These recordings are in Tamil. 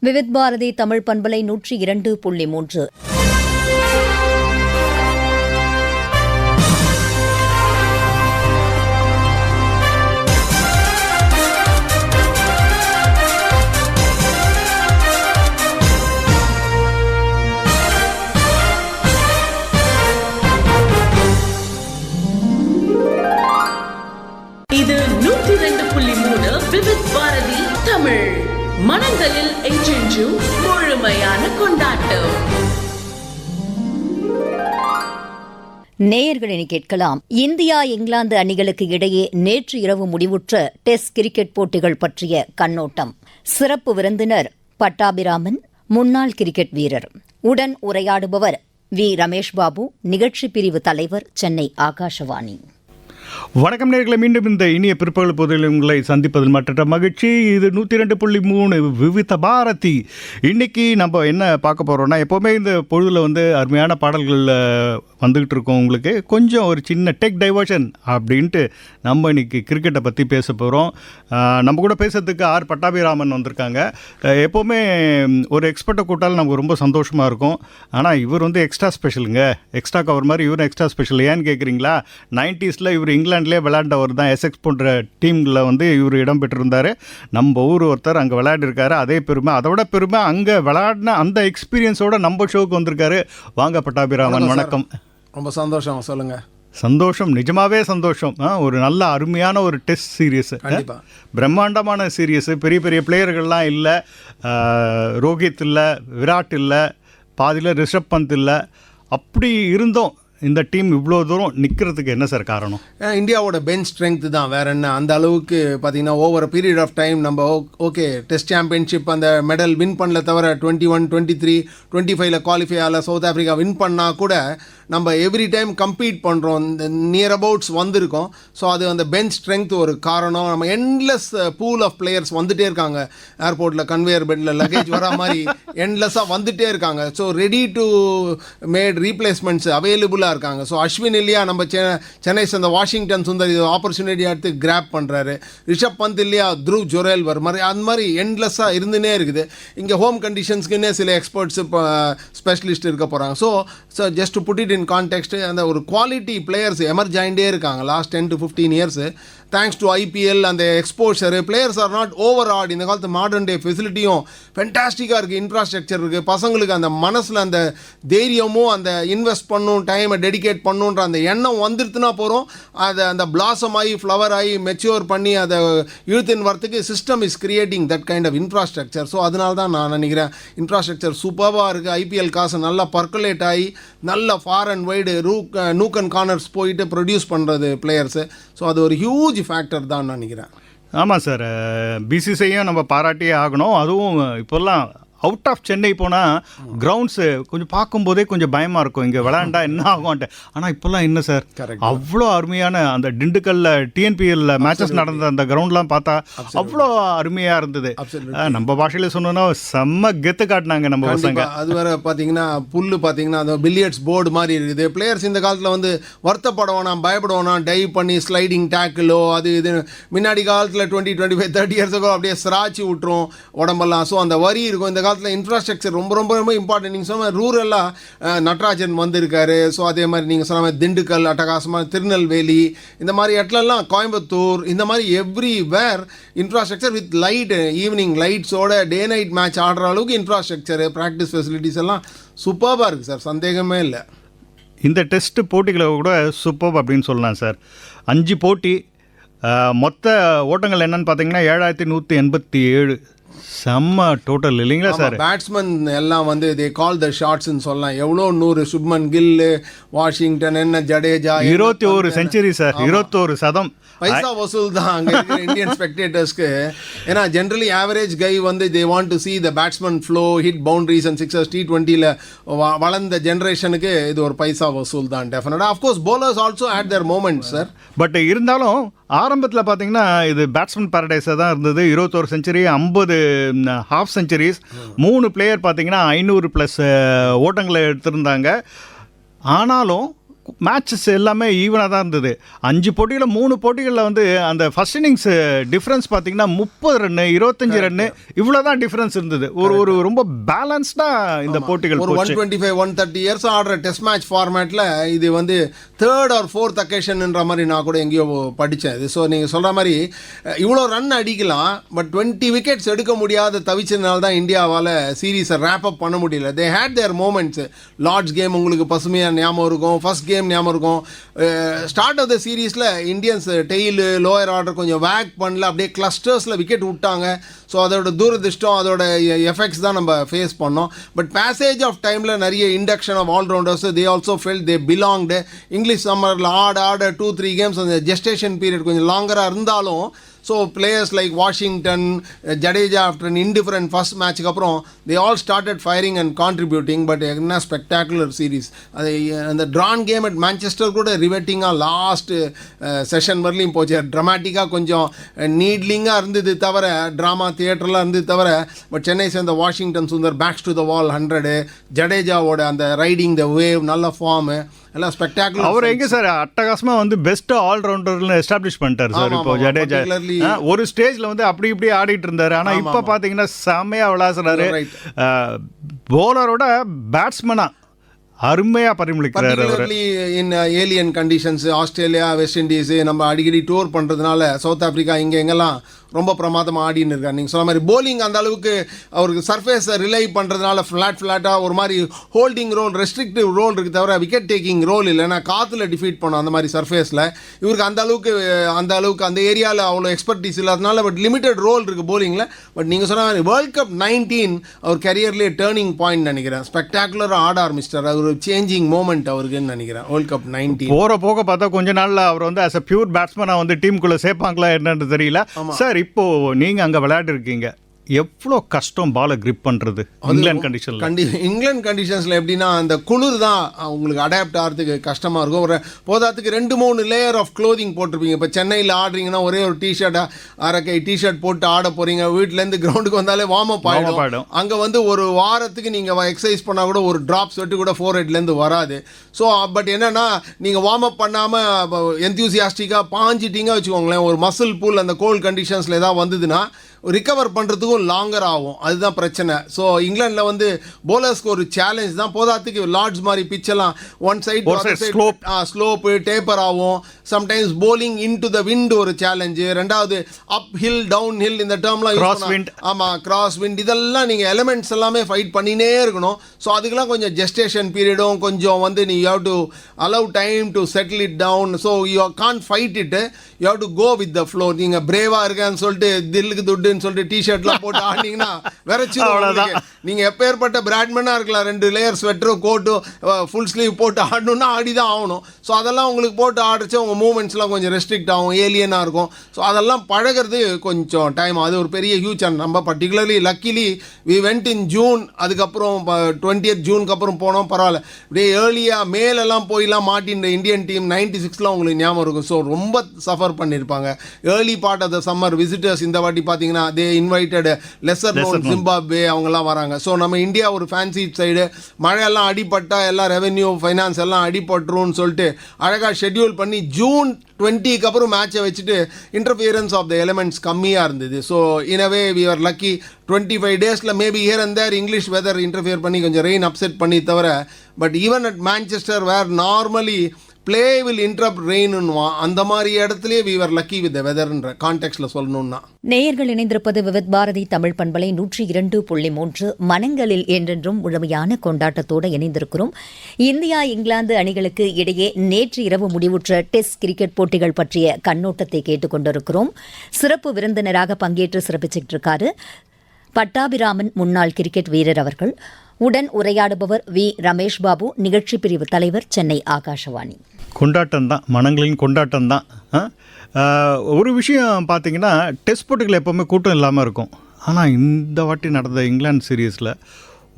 விவித் பாரதி தமிழ் பண்பலை நூற்றி இரண்டு புள்ளி மூன்று. இது நூற்றி ரெண்டு புள்ளி மூணு விவித் பாரதி தமிழ். மனங்களில் என்றென்றும் முழுமையான கொண்டாட்டம். நேயர்களினை கேட்கலாம். இந்தியா இங்கிலாந்து அணிகளுக்கு இடையே நேற்று இரவு முடிவுற்ற டெஸ்ட் கிரிக்கெட் போட்டிகள் பற்றிய கண்ணோட்டம். சிறப்பு விருந்தினர் பட்டாபிராமன் முன்னாள் கிரிக்கெட் வீரர். உடன் உரையாடுபவர் வி. ரமேஷ் பாபு நிகழ்ச்சி பிரிவு தலைவர் சென்னை ஆகாஷவாணி. வணக்கம் நேர்களை மீண்டும் இந்த இனிய பிற்பகல் பொதுவில் உங்களை சந்திப்பதில் மற்ற மகிழ்ச்சி. இது நூற்றி ரெண்டு புள்ளி மூணு விவித பாரதி. இன்னைக்கு நம்ம என்ன பார்க்க போகிறோம்னா எப்போவுமே இந்த பொழுதில் வந்து அருமையான பாடல்களில் வந்துக்கிட்டு இருக்கோம் உங்களுக்கு. கொஞ்சம் ஒரு சின்ன டெக் டைவர்ஷன் அப்படின்ட்டு நம்ம இன்றைக்கி கிரிக்கெட்டை பற்றி பேச போகிறோம் நம்ம கூட பேசுறதுக்கு ஆர். பட்டாபிராமன் வந்திருக்காங்க. எப்போவுமே ஒரு எக்ஸ்பர்ட்டை கூட்டாலும் நமக்கு ரொம்ப சந்தோஷமாக இருக்கும். ஆனால் இவர் வந்து எக்ஸ்ட்ரா ஸ்பெஷலுங்க எக்ஸ்ட்ரா கவர் மாதிரி இவரும் எக்ஸ்ட்ரா ஸ்பெஷல் ஏன்னு கேட்குறீங்களா நைன்டிஸில் இவர் இங்கிலாந்துலேயே விளையாண்டவர் தான். எஸ்எக்ஸ் போன்ற டீமில் வந்து இவர் இடம் பெற்றிருந்தார் நம்ம ஊர் ஒருத்தர் அங்கே விளையாடிருக்காரு. அதே பெருமை அதை விட பெருமை அங்கே விளையாடின அந்த எக்ஸ்பீரியன்ஸோட நம்ம ஷோக்கு வந்திருக்காரு. வாங்க பட்டாபிராமன் வணக்கம். ரொம்ப சந்தோஷம் சொல்லுங்க. சந்தோஷம் நிஜமாவே சந்தோஷம். ஒரு நல்ல அருமையான ஒரு டெஸ்ட் சீரியஸ். பிரம்மாண்டமான சீரியஸ் பெரிய பெரிய பிளேயர்கள்லாம் இல்லை. ரோஹித் இல்லை விராட் இல்லை பாதியில் ரிஷப் பந்த் இல்லை. அப்படி இருந்தோம். இந்த டீம் இவ்வளோ தூரம் நிற்கிறதுக்கு என்ன சார் காரணம்? இந்தியாவோட பெஞ்ச் ஸ்ட்ரென்த் தான். வேற என்ன? அந்த அளவுக்கு பார்த்தீங்கன்னா ஓவர் பீரியட் ஆஃப் டைம் நம்ம ஓகே டெஸ்ட் சாம்பியன்ஷிப் அந்த மெடல் வின் பண்ணல தவிர twenty one twenty three twenty ஃபைவ்ல குவாலிஃபை ஆகல. சவுத் ஆஃப்ரிக்கா வின் பண்ணால் கூட நம்ம எவ்ரி டைம் கம்பீட் பண்ணுறோம் இந்த நியர் அபவுட்ஸ் வந்திருக்கோம். ஸோ அது அந்த பெஞ்ச் ஸ்ட்ரென்த் ஒரு காரணம். நம்ம என்லெஸ் பூல் ஆஃப் பிளேயர்ஸ் வந்துட்டே இருக்காங்க. ஏர்போர்ட்டில் கன்வேயர் பெட்டில் லக்கேஜ் வர மாதிரி என்லெஸ்ஸாக வந்துட்டே இருக்காங்க. So ready to made replacements அவைலபிளாக இருக்காங்க. ஸோ அஸ்வின் இல்லையா நம்ம செ சென்னை சேர்ந்த வாஷிங்டன் சுந்தர் இது ஆப்பர்ச்சுனிட்டி எடுத்து கிராப் பண்ணுறாரு ரிஷப் பந்த் இல்லையா த்ருவ் ஜொரேல் வர்மர் மாதிரி அந்த மாதிரி என்லெஸ்ஸாக இருந்துனே இருக்குது. இங்கே ஹோம் கண்டிஷன்ஸ்க்குன்னே சில எக்ஸ்பர்ட்ஸ் இப்போ ஸ்பெஷலிஸ்ட் இருக்க போகிறாங்க so so just put it in context அந்த ஒரு குவாலிட்டி பிளேயர்ஸ் எமர்ஜ் ஆகிட்டே இருக்காங்க. Last ten to fifteen years thanks to IPL அந்த exposure players are not overawed இந்த காலத்து மாடர்ன் டே ஃபெசிலிட்டியும் ஃபென்டாஸ்டிக்காக இருக்குது இன்ஃப்ராஸ்ட்ரக்சர் இருக்குது பசங்களுக்கு அந்த மனசில் அந்த தைரியமும் அந்த இன்வெஸ்ட் பண்ணும் டைமை டெடிகேட் பண்ணுன்ற அந்த எண்ணம் வந்துருத்துனா போகிறோம் அதை அந்த பிளாசம் ஆகி ஃப்ளவர் ஆகி மெச்சூர் பண்ணி அதை இழுத்துன்னு வரத்துக்கு system is creating that kind of infrastructure so அதனால தான் நான் நினைக்கிறேன் இன்ஃப்ராஸ்ட்ரக்சர் சூப்பராக இருக்குது ஐபிஎல் காசு நல்லா பர்க்குலேட் ஆகி நல்ல far and wide rook nook and corners போயிட்டு ப்ரொடியூஸ் பண்ணுறது பிளேயர்ஸு ஸோ அது ஒரு ஹியூஜ் ஃபேக்டர் தான் நினைக்கிறேன். ஆமாம் சார் பிசிசிஐயும் நம்ம பாராட்டியே ஆகணும். அதுவும் இப்போல்லாம் அவுட் ஆஃப் சென்னை போனால் கிரவுண்ட்ஸு கொஞ்சம் பார்க்கும்போதே கொஞ்சம் பயமாக இருக்கும். இங்கே விளையாண்டா என்ன ஆகும்ன்ட்டு. ஆனால் இப்போல்லாம் என்ன சார். அவ்வளோ அருமையான அந்த திண்டுக்கல்ல டிஎன்பிஎல்ல மேட்சஸ் நடந்த அந்த கிரவுண்ட்லாம் பார்த்தா அவ்வளோ அருமையாக இருந்தது. நம்ம பாஷையில் சொன்னோன்னா செம்ம கெத்து காட்டினாங்க நம்ம பசங்க. அது வேற பார்த்தீங்கன்னா புல்லு பார்த்தீங்கன்னா அந்த பில்லியர்ட்ஸ் போர்டு மாதிரி இருக்குது. பிளேயர்ஸ் இந்த காலத்தில் வந்து வருத்தப்பட வேணாம் பயப்பட வேணாம் டைவ் பண்ணி ஸ்லைடிங் டேக்கிளோ அது இது. முன்னாடி காலத்தில் டுவெண்ட்டி டுவெண்ட்டி ஃபைவ் தேர்ட்டி இயர்ஸுக்கோ அப்படியே சிராச்சி விட்டுரும் உடம்பெல்லாம். ஸோ அந்த வரி இருக்கும். இந்த காலத்தில் இன்ஃப்ராஸ்ட்ரக்சர் ரொம்ப ரொம்ப ரொம்ப இம்பார்ட்டன்ட் நீங்கள் சொன்ன ரூரலாக நட்ராஜன் வந்திருக்காரு. ஸோ அதே மாதிரி நீங்கள் சொன்ன மாதிரி திண்டுக்கல் அட்டகாசமாக திருநெல்வேலி இந்த மாதிரி இடத்துலலாம் கோயம்புத்தூர் இந்த மாதிரி everywhere infrastructure with light evening லைட்ஸோட day night match ஆடுற அளவுக்கு இன்ஃப்ராஸ்ட்ரக்சர் ப்ராக்டிஸ் ஃபெசிலிட்டிஸ் எல்லாம் சூப்பராக இருக்குது சார் சந்தேகமே இல்லை. இந்த டெஸ்ட் போட்டிகளை கூட சூப்பர் அப்படின்னு சொல்லலாம் சார் அஞ்சு போட்டி மொத்த ஓட்டங்கள் என்னன்னு பார்த்தீங்கன்னா ஏழாயிரத்தி நூற்றி எண்பத்தி ஏழு. செம்ம டோட்டல் இல்லைங்களா சார்? பேட்ஸ்மேன் எல்லாம் வந்து தே கால் த ஷாட்ஸ்னு சொல்லலாம். எவ்வளோ நூறு சுப்மன் கில்லு வாஷிங்டன் என்ன ஜடேஜா இருபத்தி ஒரு செஞ்சுரி சார் இருபத்தோரு சதம். பைசா வசூல் தான் அங்கே இருக்கிற இந்தியன் ஸ்பெக்டேட்டர்ஸ்க்கு ஏன்னா ஜென்ரலி ஆவரேஜ் கை வந்து they want to see the batsman flow hit boundaries and sixers T டுவெண்ட்டியில் வளர்ந்த ஜென்ரேஷனுக்கு இது ஒரு பைசா வசூல் தான் டெஃபினட்டாக of course bowlers also at their moment sir but இருந்தாலும் ஆரம்பத்தில் பார்த்தீங்கன்னா இது பேட்ஸ்மேன் பாரடைஸாக தான் இருந்தது. இருபத்தோரு செஞ்சுரி ஐம்பது ஹாஃப் செஞ்சுரிஸ் மூணு பிளேயர் பார்த்தீங்கன்னா ஐநூறு ப்ளஸ் ஓட்டங்களை எடுத்திருந்தாங்க. ஆனாலும் மேட்சஸ் எல்லாமே ஈவனாக தான் இருந்தது. அஞ்சு போட்டிகளில் மூணு போட்டிகளில் வந்து அந்த ஃபர்ஸ்ட் இன்னிங்ஸ் டிஃப்ரென்ஸ் பார்த்தீங்கன்னா முப்பது ரன்னு இருபத்தஞ்சு ரன்னு இவ்வளோ தான் டிஃப்ரென்ஸ் இருந்தது. ஒரு ஒரு ரொம்ப பேலன்ஸ்டாக இந்த போட்டிகள் ஒரு one twenty five one thirty years ஆடுற டெஸ்ட் மேட்ச் ஃபார்மேட்டில் இது வந்து தேர்ட் ஆர் ஃபோர்த் அக்கேஷன்ன்ற மாதிரி நான் கூட எங்கேயோ படித்தேன். இது ஸோ நீங்கள் சொல்கிற மாதிரி இவ்வளோ ரன் அடிக்கலாம் பட் டுவெண்ட்டி விக்கெட்ஸ் எடுக்க முடியாத தவிச்சதுனால தான் இந்தியாவால் சீரீஸை ரேப் அப் பண்ண முடியல. They had their moments Lord's game உங்களுக்கு பசுமையாக ஞாபகம் இருக்கும். ஃபர்ஸ்ட் கேம் ஞாபகம் இருக்கும். ஸ்டார்ட் ஆஃப் த சீரீஸில் இந்தியன்ஸ் டெய்லு லோயர் ஆர்டர் கொஞ்சம் வேக் பண்ணல. அப்படியே கிளஸ்டர்ஸில் விக்கெட் விட்டாங்க. ஸோ அதோட தூரதிஷ்டம் அதோட எஃபெக்ட்ஸ் தான் நம்ம ஃபேஸ் பண்ணோம். பட் பேசேஜ் ஆஃப் டைமில் நிறைய induction of allrounders they also fell they belonged English சம்மரில் ஆட ஆட டூ த்ரீ கேம்ஸ் அந்த ஜெஸ்டேஷன் பீரியட் கொஞ்சம் லாங்கராக இருந்தாலும் so players like Washington Jadeja after indifferent first மேட்ச்க்கு அப்புறம் they all started firing and contributing but என்ன ஸ்பெக்டாகுலர் சீரிஸ் அது அந்த ட்ரான் கேம் அட் மேன்செஸ்டர் கூட ரிவெட்டிங்காக லாஸ்ட் செஷன் வரலையும் போச்சு. ட்ரமாட்டிக்காக கொஞ்சம் நீட்லிங்காக இருந்தது தவிர ட்ராமா தியேட்டர்லாம் இருந்தது தவிர பட் சென்னை சேர்ந்த Washington Sundar backs to the wall hundred ஜடேஜாவோட அந்த ரைடிங் த வேவ் நல்ல ஃபார்மு எல்லாம் ஸ்பெக்டாகுலர் அவர் எங்க சார் அட்டகாசமா வந்து பெஸ்ட் ஆல்ரவுண்டர்னு எஸ்டாப்ளிஷ் பண்ணிட்டாரு சார் இப்போ. ஜடேஜா ஒரு ஸ்டேஜ்ல வந்து அப்படி இப்படி ஆடிட்டு இருந்தாரு ஆனா இப்ப பாத்தீங்கன்னா செம்மையா விளாசுறாரு. போலரோட பேட்ஸ்மேனா அருமையா பரிமளிக்கிறாரு அவரு. In alien conditions Australia West Indies நம்ம அடிக்கடி டூர் பண்ணுறதுனால சவுத் ஆப்பிரிக்கா இங்கே எங்கெல்லாம் ரொம்ப பிரமாதமாக ஆடின்னு இருக்காரு நீங்கள் சொன்ன மாதிரி bowling அந்த அளவுக்கு அவருக்கு சர்ஃபேஸை ரிலை பண்ணுறதுனால ஃப்ளாட் ஃப்ளாட்டாக ஒரு மாதிரி ஹோல்டிங் ரோல் ரெஸ்ட்ரிக்டிவ் ரோல் இருக்குது தவிர விக்கெட் டேக்கிங் ரோல் இல்லை. ஏன்னா காற்றுல டிஃபீட் பண்ணோம் அந்த மாதிரி சர்ஃபேஸில் இவருக்கு அந்த அளவுக்கு அந்த அளவுக்கு அந்த ஏரியாவில் அவ்வளோ எக்ஸ்பர்டீஸ் இல்லாதனால பட் லிமிட்டட் ரோல் இருக்குது bowlingல பட் நீங்கள் சொன்ன மாதிரி வேர்ல்ட் கப் நைன்டீன் அவர் கரியர்லேயே டேர்னிங் பாயிண்ட் நினைக்கிறேன். ஸ்பெக்டாகுலராக ஆட ஆரம்பிச்சிட்டார் அது ஒரு சேஞ்சிங் மூமெண்ட் அவருக்குன்னு நினைக்கிறேன். வேர்ல்ட் கப் நைன்டீன் போற போக பார்த்தா கொஞ்ச நாள்ல அவர் வந்து அஸ் அ பியூர் பேட்ஸ்மேனா வந்து டீமுக்குள்ள சேர்ப்பாங்களா என்னன்னு தெரியல. சார் இப்போது நீங்கள் அங்கே விளையாடி இருக்கீங்க எவ்வளோ கஷ்டம் பாலை கிரிப் பண்றது இங்கிலாந்து கண்டிஷன்ல கண்டி இங்கிலாந்து கண்டிஷன்ஸில் எப்படின்னா அந்த குளிர் தான் உங்களுக்கு அடாப்ட் ஆகிறதுக்கு கஷ்டமாக இருக்கும். ஒரு போதாத்துக்கு ரெண்டு மூணு லேயர் ஆஃப் க்ளோதிங் போட்டிருப்பீங்க. இப்போ சென்னையில் ஆடுறீங்கன்னா ஒரே ஒரு டிஷர்ட்டாக அரைக்கை டிஷர்ட் போட்டு ஆட போகிறீங்க வீட்டிலேருந்து கிரவுண்டுக்கு வந்தாலே வார்ம் அப் ஆகிடும். அங்கே வந்து ஒரு வாரத்துக்கு நீங்கள் எக்ஸசைஸ் பண்ணால் கூட ஒரு ட்ராப் சொட்டு கூட ஃபோர் ஹெட்லேருந்து வராது. ஸோ பட் என்னன்னா நீங்கள் வார்ம் அப் பண்ணாமல் என்த்யூசியாஸ்டிக்காக பாஞ்சிட்டீங்க வச்சுக்கோங்களேன் ஒரு மசில் பூல் அந்த கோல்ட் கண்டிஷன்ஸில் ஏதாவது வந்ததுன்னா ரிகவர் பண்ணுறதுக்கும் லாங்கர் ஆகும். அதுதான் பிரச்சனை. ஸோ இங்கிலாண்டில் வந்து போலர்ஸ்க்கு ஒரு சேலஞ்ச் தான். போதாத்துக்கு லார்ட்ஸ் மாதிரி pitch-எல்லாம் ஒன் சைட். ஸ்லோப்பு டேப்பர் ஆகும். Sometimes bowling into the wind ஒரு சேலஞ்சு ரெண்டாவது அப் ஹில் டவுன் ஹில் இந்த டேர்ம்லாம். ஆமாம் கிராஸ் விண்ட் இதெல்லாம் நீங்கள் எலமெண்ட்ஸ் எல்லாமே ஃபைட் பண்ணினே இருக்கணும். ஸோ அதுக்கெல்லாம் கொஞ்சம் ஜெஸ்டேஷன் பீரியடும் கொஞ்சம் வந்து நீ you have to allow time to settle it down so you can fight it you have to go with the flow நீங்கள் பிரேவாக இருக்கேன்னு சொல்லிட்டு தில்லுக்கு துட்டுன்னு சொல்லிட்டு டிஷர்ட்லாம் போட்டு ஆடினீங்கன்னா அவ்வளவுதான். வேறச்சிடும் நீங்கள் எப்பேற்பட்ட பிராட்மேனாக இருக்கலாம். ரெண்டு லேயர் ஸ்வெட்டரும் கோட்டும் ஃபுல் ஸ்லீவ் போட்டு ஆடணும்னா ஆடி தான் ஆகணும். ஸோ அதெல்லாம் உங்களுக்கு போட்டு ஆடிச்சு உங்கள் மூமெண்ட்ஸ்லாம் கொஞ்சம் ரெஸ்ட்ரிக்ட் ஆகும் ஏலியனாக இருக்கும். ஸோ அதெல்லாம் பழகிறது கொஞ்சம் டைம் அது ஒரு பெரிய ஹியூஜ் அண்ட் நம்ம particularly luckily we went in June அதுக்கப்புறம் டுவெண்ட்டியத் ஜூனுக்கு அப்புறம் போனோம் பரவாயில்ல. அப்படியே ஏர்லியாக மேலெல்லாம் போயெல்லாம் மாட்டின்ற இந்தியன் டீம் நைன்டி சிக்ஸ்லாம் உங்களுக்கு ஞாபகம் இருக்கும். ஸோ ரொம்ப சஃபர் பண்ணியிருப்பாங்க. Early part of the summer visitors இந்த வாட்டி பார்த்தீங்கன்னா they invited lesser known Zimbabwe அவங்கெல்லாம் வராங்க. ஸோ நம்ம இந்தியா ஒரு ஃபேன்சி சைடு மழையெல்லாம் அடிபட்டா எல்லாம் ரெவென்யூ ஃபைனான்ஸ் எல்லாம் அடிபட்டுரும்னு சொல்லிட்டு அழகாக ஷெட்யூல் பண்ணி ஜூன் டுவெண்ட்டிக்கு அப்புறம் மேட்சை வச்சுட்டு இன்டர்ஃபியரன்ஸ் ஆஃப் த எலிமெண்ட்ஸ் கம்மியாக இருந்தது. So anyway we are lucky twenty five டேஸில் maybe here and there English weather interfere பண்ணி கொஞ்சம் ரெயின் அப்செட் பண்ணி தவிர but even at Manchester where normally play will interrupt ரெயின்னுவான் அந்த மாதிரி இடத்துலயே வீவர் லக்கி வித் வெதர்ன்ற கான்டெக்ட்ல சொல்லணும்னா. நேயர்கள் இணைந்திருப்பது விவித் பாரதி தமிழ் பண்பலை நூற்றி இரண்டு புள்ளி மூன்று மனங்களில் என்றென்றும் முழுமையான கொண்டாட்டத்தோடு இணைந்திருக்கிறோம். இந்தியா இங்கிலாந்து அணிகளுக்கு இடையே நேற்று இரவு முடிவுற்ற டெஸ்ட் கிரிக்கெட் போட்டிகள் பற்றிய கண்ணோட்டத்தை கேட்டுக்கொண்டிருக்கிறோம் சிறப்பு விருந்தினராக பங்கேற்று சிறப்பிச்சிட்டு இருக்காரு பட்டாபிராமன் முன்னாள் கிரிக்கெட் வீரர் அவர்கள். உடன் உரையாடுபவர் வி. ரமேஷ் பாபு நிகழ்ச்சி பிரிவு தலைவர் சென்னை ஆகாஷவாணி. கொண்டாட்டம் தான் மனங்களின் கொண்டாட்டம் தான் ஒரு விஷயம் பார்த்தீங்கன்னா டெஸ்ட் போட்டிகள் எப்போவுமே கூட்டம் இல்லாமல் இருக்கும். ஆனால் இந்த வாட்டி நடந்த இங்கிலாந்து சீரீஸில்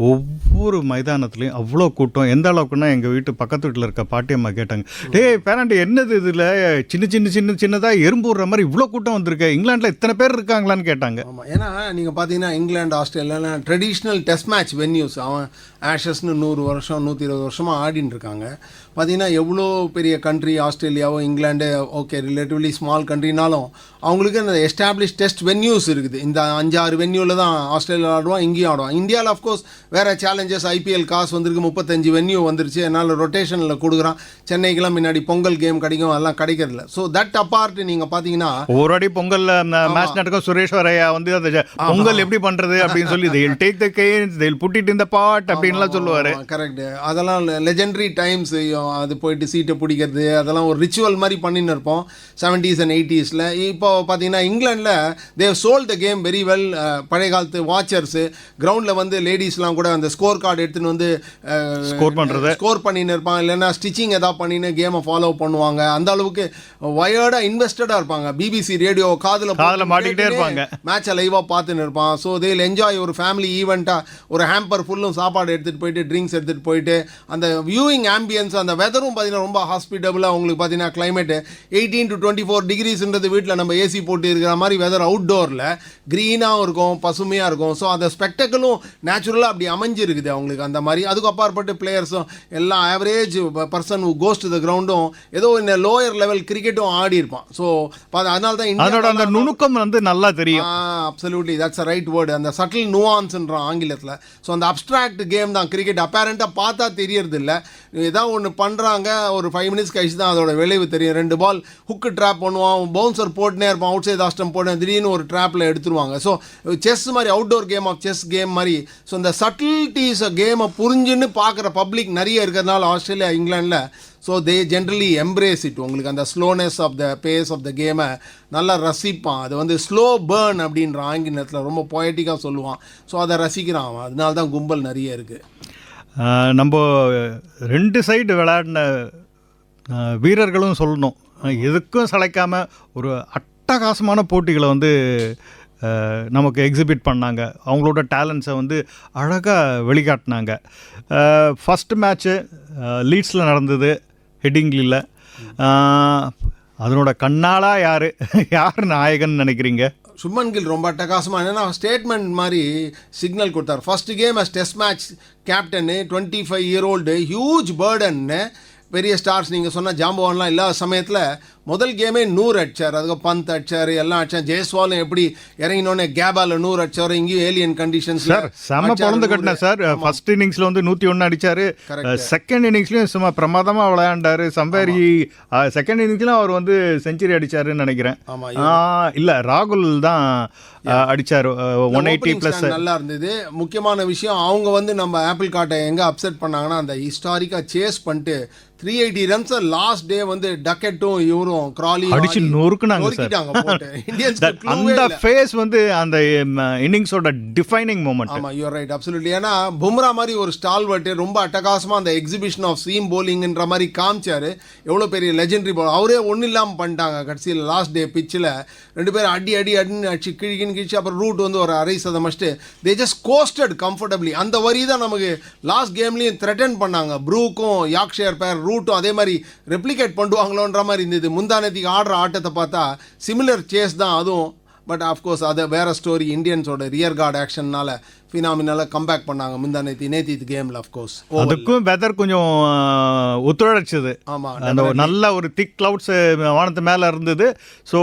ஒவ்வொரு மைதானத்துலேயும் அவ்வளோ கூட்டம். எந்த அளவுக்குன்னா எங்கள் வீட்டு பக்கத்து வீட்டில் இருக்க பாட்டியம்மா கேட்டாங்க டேய் பேரண்ட் என்னது இதில்? சின்ன சின்ன சின்ன சின்னதாக எறும்பு விடுற மாதிரி இவ்வளோ கூட்டம் வந்திருக்கு. இங்கிலாண்டில் இத்தனை பேர் இருக்காங்களான்னு கேட்டாங்க. ஆமாம் ஏன்னா நீங்கள் பார்த்தீங்கன்னா இங்கிலாந்து ஆஸ்திரேலியால ட்ரெடிஷ்னல் டெஸ்ட் மேட்ச் வென்யூஸ் அவன் ஆஷஸ்னு நூறு வருஷம் நூற்றி இருபது வருஷமாக ஆடின்னு இருக்காங்க. பார்த்தீங்கன்னா எவ்வளோ பெரிய கண்ட்ரி ஆஸ்திரேலியாவோ இங்கிலாண்டு ஓகே ரிலேட்டிவ்லி ஸ்மால் கண்ட்ரினாலும் அவங்களுக்கு அந்த எஸ்டாப்ளிஷ் டெஸ்ட் வென்யூஸ் இருக்குது. இந்த அஞ்சாறு வென்யூவில் தான் ஆஸ்திரேலியா ஆடுவான் இங்கேயும் ஆடுவான். இந்தியாவில் அஃப்கோர்ஸ் வேறு சேலஞ்சஸ் ஐபிஎல் காசு வந்திருக்கு முப்பத்தஞ்சு வென்யூ வந்துருச்சு. என்னால் ரொட்டேஷனில் கொடுக்குறான். சென்னைக்கெல்லாம் முன்னாடி பொங்கல் கேம் கிடைக்கும் அதெல்லாம் கிடைக்கிறதில்ல. ஸோ தட் அப்பார்ட் நீங்கள் பார்த்தீங்கன்னா ஒரு வாட்டி பொங்கல்ல மேட்ச் நடக்க சுரேஸ்வரையா வந்து அந்த பொங்கல் எப்படி பண்றது அப்படின்னு சொல்லி they'll take the cans it in the pot அப்படின்லாம் சொல்லுவாரு. கரெக்ட் அதெல்லாம் லெஜெண்டரி டைம்ஸ் அது போயிட்டு சீட்டை பிடிக்கிறது அதெல்லாம் ஒரு ரிச்சுவல் மாதிரி பண்ணின்னு இருப்போம் செவன்டீஸ் அண்ட் எயிட்டிஸில் இப்போ பார்த்தீங்கன்னா இங்கிலாண்டில் they've sold the game very well பழைய காலத்து வாட்சர்ஸு கிரவுண்டில் வந்து லேடிஸ்லாம் கூட அந்த ஸ்கோர் கார்டு எடுத்துன்னு வந்து Score பண்றது. ஸ்கோர் பண்ணின்னு இருப்பாங்க இல்லைன்னா ஸ்டிச்சிங் ஏதாவது பண்ணின்னு கேமை ஃபாலோ பண்ணுவாங்க. அந்த அளவுக்கு வயர்டாக இன்வெஸ்டடாக இருப்பாங்க. பிபிசி ரேடியோ காதில் காதுல மாட்டிக்கிட்டே இருப்பாங்க. மேட்சை லைவாக பார்த்துன்னு இருப்பான். ஸோ தேல் என்ஜாய் ஒரு ஃபேமிலி ஈவெண்ட்டாக ஒரு ஹேம்பர் ஃபுல்லும் சாப்பாடு எடுத்துகிட்டு போயிட்டு ட்ரிங்க்ஸ் எடுத்துகிட்டு போயிட்டு அந்த வியூயிங் ஆம்பியன்ஸ் அந்த வெதரும் பார்த்தீங்கன்னா ரொம்ப ஹாஸ்பிட்டபுளாக உங்களுக்கு பார்த்தீங்கன்னா climate eighteen to twenty four டிகிரிஸ்ன்றது வீட்டில் நம்ம ஏசி போட்டு இருக்கிற மாதிரி வெதர் அவுட்டோரில் க்ரீனாகவும் இருக்கும் பசுமையாக இருக்கும். ஸோ அந்த ஸ்பெக்டக்கலும் நேச்சுரலாக அப்படி அமைஞ்சிருக்குது அவங்களுக்கு. அந்த மாதிரி அதுக்கு அப்பாற்பட்டு பிளேயர்ஸும் எல்லாம் average person goes to the கிரவுண்டும் ஏதோ இந்த லோயர் லெவல் கிரிக்கெட்டும் ஆடி இருப்பான். ஸோ அதனால தான் அதோட அந்த நுணுக்கம் வந்து நல்லா தெரியும். அப்சல்யூட்லி தட்ஸ் ரைட் வேர்டு அந்த சட்டில் நுவான்ஸ்ன்றான் ஆங்கிலத்தில். ஸோ அந்த அப்ட்ராக்ட் கேம் தான் கிரிக்கெட் அப்பேரண்ட்டாக பார்த்தா தெரியறது இல்லை ஏதாவது ஒன்று பண்ணுறாங்க ஒரு ஃபைவ் மினிட்ஸ் கழிச்சு தான் அதோட விளைவு தெரியும். ரெண்டு பால் ஹுக்கு ட்ராப் பண்ணுவான் பவுன்சர் போட்டுனே இருப்பான் அவுட் சைட் ஆஸ்டம் போட்டு திடீர்னு ஒரு ட்ராப்பில் எடுத்துருவாங்க. ஸோ செஸ் மாதிரி outdoor game of chess game மாதிரி. ஸோ இந்த சட்டில்டிஸ் கேமை புரிஞ்சுன்னு பார்க்குற பப்ளிக் நிறைய இருக்கிறதுனால Australia இங்கிலாண்டில் so they generally embrace it உங்களுக்கு அந்த slowness of the pace of the கேமை நல்லா ரசிப்பான். அது வந்து ஸ்லோ பேர்ன் அப்படின்ற ஆங்கிலத்தில் ரொம்ப பொயட்டிக்காக சொல்லுவான். ஸோ அதை ரசிக்கிறான் அவன். அதனால தான் கும்பல் நிறைய இருக்குது நம்ம ரெண்டு சைடு விளையாடின வீரர்களும் சொல்லணும். எதுக்கும் சளைக்காமல் ஒரு அட்டகாசமான போட்டிகளை வந்து நமக்கு எக்ஸிபிட் பண்ணாங்க. அவங்களோட டேலண்ட்ஸை வந்து அழகாக வெளிக்காட்டினாங்க. ஃபஸ்ட்டு மேட்ச்சு லீட்ஸில் நடந்தது ஹெட்டிங்லியில் அதனோட கண்ணாளா யார்? யார் நாயகன் நினைக்கிறீங்க? சுமன் கில் ரொம்ப அட்டகாசமாக என்னென்னா ஸ்டேட்மெண்ட் மாதிரி சிக்னல் கொடுத்தார். First game as test match captain twenty five year old huge பேர்டன்னு பெரிய ஸ்டார்ஸ் நீங்கள் சொன்ன ஜாம்பவான்லாம் இல்லாத சமயத்தில் முதல் கேமே நூறு அடிச்சார். அதுக்கு பந்த் அடிச்சார் எல்லாம் அடிச்சார். ஜெயஸ்வாலும் எப்படி இறங்கினோடனே கேபால நூறு அடிச்சார். இங்கேயும் ஏலியன் கண்டிஷன்ஸ் சார் செம்ம பொழந்து கட்டின சார். ஃபர்ஸ்ட் இன்னிங்ஸ்ல வந்து நூற்றி ஒன்று அடிச்சாரு. செகண்ட் இன்னிங்ஸ்லயும் சும்மா பிரமாதமா விளையாண்டாரு. சம்பேரி செகண்ட் இன்னிங்ஸ்லயும் அவர் வந்து செஞ்சுரி அடிச்சாருன்னு நினைக்கிறேன். இல்ல ராகுல் தான் அடிச்சாரு. ஒன் எயிட்டி பிளஸ் நல்லா இருந்தது. முக்கியமான விஷயம் அவங்க வந்து நம்ம ஆப்பிள் கார்ட்டை எங்கே அப்செட் பண்ணாங்கன்னா அந்த ஹிஸ்டாரிக்காக சேஸ் பண்ணிட்டு three eighty runs last day வந்து டக்கெட்டும் இவரும் கிராலி அடிச்சு நொறுக்குனாங்க சார் அந்த ஃபேஸ் வந்து அந்த இன்னிங்ஸோட டிஃபைனிங் மூமெண்ட் ஆமா யூர் ரைட் அப்சல்யூட்லி ஏன்னா பும்ரா மாதிரி ஒரு ஸ்டால்வர்ட்டு ரொம்ப அட்டகாசமா அந்த எக்ஸிபிஷன் ஆஃப் சீம் போலிங்ன்ற மாதிரி காமிச்சாரு. எவ்வளோ பெரிய லெஜெண்டரி பால் அவரே ஒன்றும் இல்லாமல் பண்ணிட்டாங்க கடைசியில் லாஸ்ட் டே பிச்சில் ரெண்டு பேரும் அடி அடி அடின்னு அடிச்சு கிழிக்கின்னு கிழிச்சு அப்புறம் ரூட் வந்து ஒரு அரை சதம் must they just coasted comfortably அந்த வரி தான் நமக்கு லாஸ்ட் கேம்லேயும் த்ரெட்டன் பண்ணாங்க. ப்ரூக்கும் யாக்ஷேர் பேர் ரூட்டும் அதே மாதிரி ரெப்ளிகேட் பண்ணுவாங்களோன்ற மாதிரி இருந்தது. முந்தானத்துக்கு ஆடுற ஆட்டத்தை பார்த்தா சிமிலர் சேஸ் தான் அதுவும். பட் ஆஃப்கோர்ஸ் அது வேற ஸ்டோரி இந்தியன்ஸோட ரியர் கார்டு ஆக்ஷன்னால் ஃபினாமினால கம்பேக் பண்ணாங்க. முந்தா நேத்தி நேத்தி கேமில் அஃப்கோர்ஸ் அதுக்கும் வெதர் கொஞ்சம் ஒத்துழைச்சது. ஆமா, அந்த நல்ல ஒரு திக் கிளவுட்ஸ் வானத்து மேல இருந்தது. ஸோ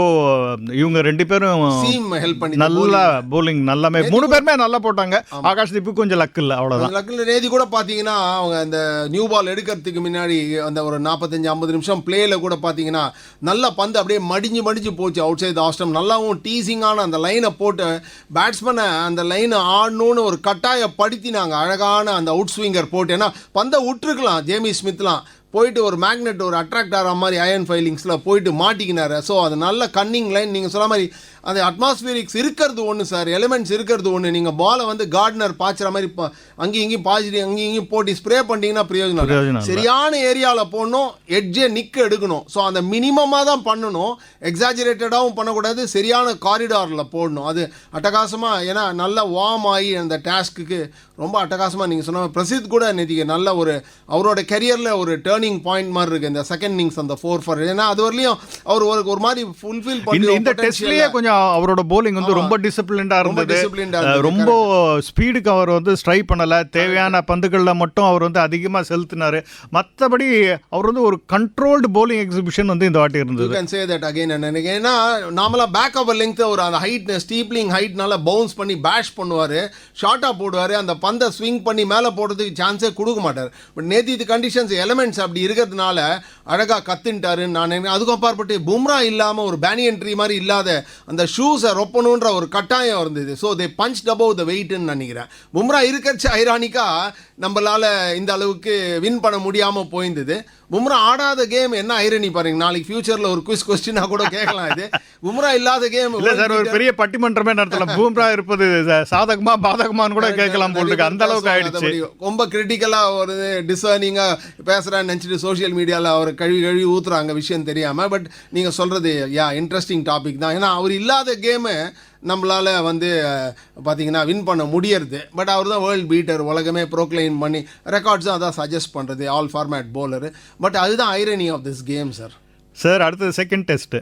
இவங்க ரெண்டு பேரும் சீம் ஹெல்ப் பண்ணி நல்லா bowling. நல்லாமே மூணு பேருமே நல்லா போட்டாங்க. ஆகாஷ் தீப்பு கொஞ்சம் லக் இல்லை அவ்வளோதான் லக்கில் நேதி கூட பார்த்தீங்கன்னா அவங்க அந்த நியூ பால் எடுக்கிறதுக்கு முன்னாடி அந்த ஒரு நாற்பத்தஞ்சு ஐம்பது நிமிஷம் பிளேயில் கூட பார்த்தீங்கன்னா நல்ல பந்து அப்படியே மடிஞ்சு மடிஞ்சு போச்சு. அவுட் சைட் ஆஸ்டம் நல்லாவும் டீசிங்கான அந்த லைனை போட்டு பேட்ஸ்மேனை அந்த லைனை ஆடணும்னு ஒரு கட்டாயப்படுத்தினாங்க. அழகான அந்த அவுட் ஸ்விங்கர் போட்டு. ஏன்னா பந்தை விட்டுருக்கலாம். ஜேமி ஸ்மித்லாம் போயிட்டு ஒரு மேக்னெட் ஒரு அட்ராக்ட் ஆகிற மாதிரி அயன் ஃபைலிங்ஸில் போயிட்டு மாட்டிக்கினார். ஸோ அது நல்ல கன்னிங் லைன் நீங்கள் சொன்ன மாதிரி அந்த அட்மாஸ்பியரிக்ஸ் இருக்கிறது ஒன்று சார் எலிமெண்ட்ஸ் இருக்கிறது ஒன்று நீங்கள் பாலை வந்து கார்டனர் பாய்ச்சுற மாதிரி அங்கேயும் இங்கேயும் பாய்ச்சிட்டு அங்கேயும் இங்கேயும் போட்டு ஸ்ப்ரே பண்ணிட்டீங்கன்னா பிரயோஜனம். சரியான ஏரியாவில் போடணும் எட்ஜே நிற்க எடுக்கணும். ஸோ அந்த மினிமமாக தான் பண்ணணும். எக்ஸாஜரேட்டடாகவும் பண்ணக்கூடாது. சரியான காரிடாரில் போடணும். அது அட்டகாசமாக ஏன்னா நல்லா வார்ம் ஆகி அந்த டாஸ்க்குக்கு ரொம்ப அட்டகாசமாக நீங்கள் சொன்ன பிரசித் கூட நேற்றுக்கு நல்ல ஒரு அவரோட கெரியரில் ஒரு டேர்னிங் பாயிண்ட் மாதிரி இருக்குது இந்த செகண்ட் இன்னிங்ஸ் அந்த ஃபோர் ஃபார் ஏன்னா அது வரலையும் அவர் ஒரு ஒரு மாதிரி ஃபுல்ஃபில் பண்ணி இந்த டெஸ்ட்லயே கொஞ்சம் அவரோட bowling வந்து ரொம்ப டிசிப்ளின்டா இருந்தது. ரொம்ப ஸ்பீடுக்கு அவர் வந்து ஸ்ட்ரை பண்ணல. தேவையான பந்துகள்ல மட்டும் அவர் வந்து அதிகமா செலுத்தினாரு. மத்தபடி அவர் வந்து ஒரு கண்ட்ரோல்டு bowling எக்ஸிபிஷன் வந்து இந்த வாட்டி இருந்தது. கேன் சே தட் அகைன் நினைக்கிறேன் ஏன்னா நார்மலாக பேக் ஓவர் லெங்த் ஒரு அந்த ஹைட் ஸ்டீப்லிங் ஹைட்னால பவுன்ஸ் பண்ணி பேஷ் பண்ணுவார். ஷார்ட்டாக போடுவார். அந்த பந்தை ஸ்விங் பண்ணி மேலே போடுறதுக்கு சான்ஸே கொடுக்க மாட்டார். பட் நேற்று இது கண்டிஷன்ஸ் எலமெண்ட்ஸ் அப்படி இருக்கிறதுனால அழகாக கத்துன்ட்டாருன்னு நான் அதுக்கும் அப்பாற்பட்டு பும்ரா இல்லாமல் ஒரு பேனியன் ட்ரீ மாதிரி இல்லாத அந்த ஷூஸை ரொப்பணுன்ற ஒரு கட்டாயம் இருந்தது. ஸோ தே பஞ்ச் டபோவ் த வெயிட்னு நினைக்கிறேன். பும்ரா இருக்கிறச்சு ஐரானிக்காக நம்மளால இந்த அளவுக்கு வின் பண்ண முடியாமல் போயிருந்தது. பும்ரா ஆடாத கேம் என்ன ஐரணி பாருங்க. நாளைக்கு ஃபியூச்சர்ல ஒரு குவிஸ் கொஸ்டினா கூட கேட்கலாம் இது. பும்ரா இல்லாத கேம் இல்ல சார் ஒரு பெரிய பட்டிமன்றமே நடத்தலாம். பூம்ரா இருப்பது சாதகமா பாதகமான்னு கூட கேட்கலாம் போல் இருக்கு அந்த அளவுக்கு ஆயிடுச்சு. ரொம்ப கிரிட்டிக்கலா ஒரு டிசர்னிங்கா பேசுறான்னு நினைச்சிட்டு சோஷியல் மீடியால அவர் கழுவி கழுவி ஊத்துறாங்க விஷயம் தெரியாம. பட் நீங்க சொல்றது யா இன்ட்ரெஸ்டிங் டாபிக் தான். ஏன்னா அவர் இல்லாத கேமு நம்மளால் வந்து பார்த்திங்கன்னா வின் பண்ண முடியறது. பட் அவர் தான் வேர்ல்டு பீட்டர் உலகமே ப்ரோக்ளைம் பண்ணி ரெக்கார்ட்ஸும் அதான் சஜஸ்ட் பண்ணுறது ஆல் ஃபார்மேட் போலரு பட் அதுதான் irony of this game sir sir அடுத்தது செகண்ட் டெஸ்ட்டு